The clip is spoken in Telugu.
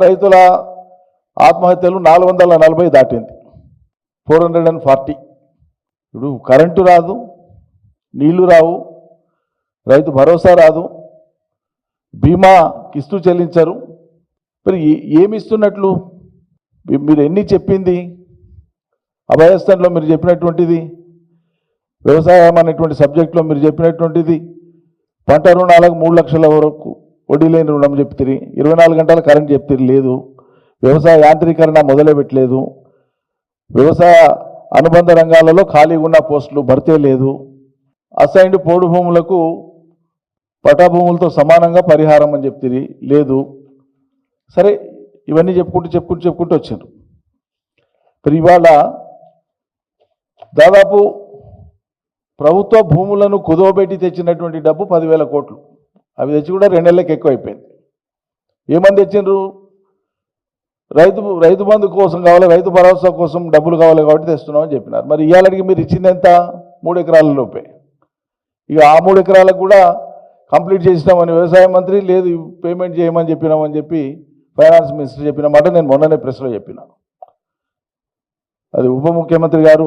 రైతుల ఆత్మహత్యలు నాలుగు వందల నలభై దాటింది. Four hundred and forty. ఇప్పుడు కరెంటు రాదు నీళ్ళు రావు రైతు భరోసా రాదు బీమా కిస్తు చెల్లించరు. మరి ఏ- ఏమి ఇస్తున్నట్లు మీరు ఎన్ని చెప్పింది? అభయస్థాన్లో మీరు చెప్పినటువంటిది వ్యవసాయం అనేటువంటి సబ్జెక్టులో మీరు చెప్పినటువంటిది పంట రుణాలకు మూడు లక్షల వరకు వడ్డీ లేని రుణం చెప్తిరి. ఇరవై నాలుగు గంటల కరెంట్ చెప్తిరి. లేదు. వ్యవసాయ యాంత్రీకరణ మొదలుపెట్టలేదు వ్యవసాయ అనుబంధ రంగాలలో ఖాళీగా ఉన్న పోస్టులు భర్తీ లేదు. అసైన్డ్ పోడు భూములకు పటాభూములతో సమానంగా పరిహారం అని చెప్తిరి. లేదు. సరే ఇవన్నీ చెప్పుకుంటూ చెప్పుకుంటూ చెప్పుకుంటూ వచ్చారు మరి ఇవాళ దాదాపు ప్రభుత్వ భూములను కుదవబెట్టి తెచ్చినటువంటి డబ్బు పదివేల కోట్లు. అవి తెచ్చి కూడా రెండు నెలలకు ఎక్కువ అయిపోయింది ఏమని తెచ్చిండ్రు? రైతు రైతు బంధు కోసం కావాలి రైతు భరోసా కోసం డబ్బులు కావాలి కాబట్టి తెస్తున్నామని చెప్పినారు. మరి ఇవాళకి మీరు ఇచ్చింది ఎంత? మూడు ఎకరాల లోపే. ఇక ఆ మూడు ఎకరాలకు కూడా కంప్లీట్ చేసినామని వ్యవసాయ మంత్రి లేదు పేమెంట్ చేయమని చెప్పినామని చెప్పి ఫైనాన్స్ మినిస్టర్ చెప్పిన మాట నేను మొన్ననే ప్రెస్లో చెప్పిన. అది ఉప ముఖ్యమంత్రి గారు